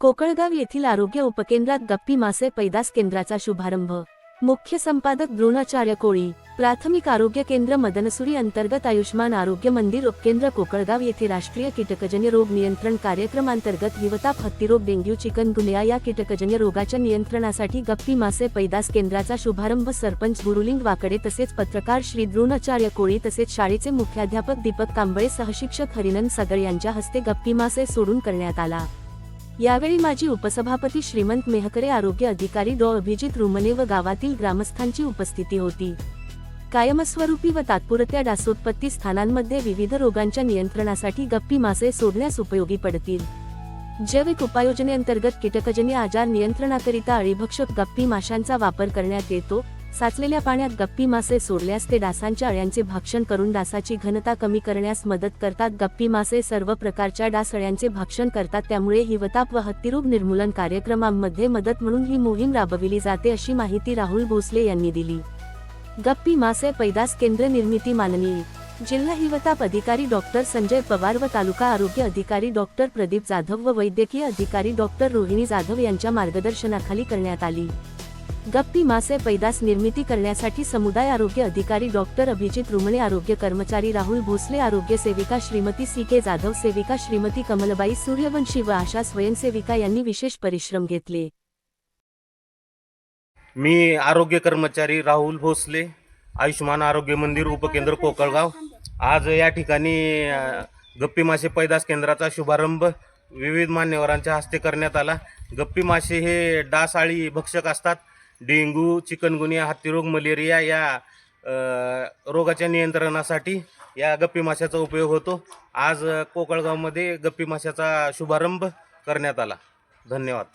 कोकळगाव येथील आरोग्य उपकेंद्रात गप्पी मासे पैदास केंद्राचा शुभारंभ. मुख्य संपादक द्रोणाचार्य कोळी प्राथमिक आरोग्य केंद्र मदनसुरी अंतर्गत आयुष्मान आरोग्य मंदिर उपकेंद्र कोकळगाव येथे राष्ट्रीय कीटकजन्य रोग नियंत्रण कार्यक्रमांतर्गत हिवताप हत्तीरोग डेंग्यू चिकनगुनिया या कीटकजन्य रोगाच्या नियंत्रणासाठी गप्पी मासे पैदास केंद्राचा शुभारंभ सरपंच गुरुलिंग वाकडे तसेच पत्रकार श्री द्रोणाचार्य कोळी तसेच शाळेचे मुख्याध्यापक दीपक कांबळे सहशिक्षक हरिनंद सगळ यांच्या हस्ते गप्पी मासे सोडून करण्यात आला. यावेळी माजी उपसभापती श्रीमंत मेहकरे आरोग्य अधिकारी डॉ. अभिजित रुमने व गावातील ग्रामस्थांची उपस्थिती होती. कायमस्वरूपी व तात्पुरत्या डासोत्पत्ती स्थानांमध्ये विविध रोगांच्या नियंत्रणासाठी गप्पी मासे सोडण्यास उपयोगी पडतील. जैविक उपायोजनेअंतर्गत कीटकजन्य आजार नियंत्रणाकरिता अळीभक्षक गप्पी माशांचा वापर करण्यात येतो. साचलेल्या पाण्यात गप्पी मासे सोडल्यास ते डासांच्या अळ्यांचे भक्षण करून डासाची घनता कमी करण्यास मदत करतात. गप्पी मासे सर्व प्रकारच्या डास अळ्यांचे भक्षण करतात त्यामुळे हिवताप व हत्तीरोग निर्मूलन कार्यक्रमांमध्ये मदत म्हणून ही मोहीम राबविली जाते अशी माहिती राहुल भोसले यांनी दिली. गप्पी मासे पैदास केंद्र निर्मिती माननीय जिल्हा हिवताप अधिकारी डॉक्टर संजय पवार व तालुका आरोग्य अधिकारी डॉक्टर प्रदीप जाधव व वैद्यकीय अधिकारी डॉक्टर रोहिणी जाधव यांच्या मार्गदर्शनाखाली करण्यात आली. गप्पी मासे पैदास निर्मिती करण्यासाठी समुदाय आरोग्य अधिकारी डॉक्टर अभिजित रुमळे आरोग्य कर्मचारी राहुल भोसले आरोग्य सेविका श्रीमती सी के जाधव सेविका श्रीमती कमलबाई सूर्यवंशी व आशा स्वयंसेविका यांनी विशेष परिश्रम घेतले. मी आरोग्य कर्मचारी राहुल भोसले आयुष्मान आरोग्य मंदिर उपकेंद्र कोकळगाव. आज या ठिकाणी गप्पी मासे पैदास केंद्राचा शुभारंभ विविध मान्यवरांच्या हस्ते करण्यात आला. गप्पी मासे हे डासाळी भक्षक असतात. डेंग्यू चिकनगुनिया हत्तीरोग मलेरिया या रोगाच्या नियंत्रणासाठी या गप्पी माशाचा उपयोग होतो. आज कोकळगावमध्ये गप्पी माशाचा शुभारंभ करण्यात आला. धन्यवाद.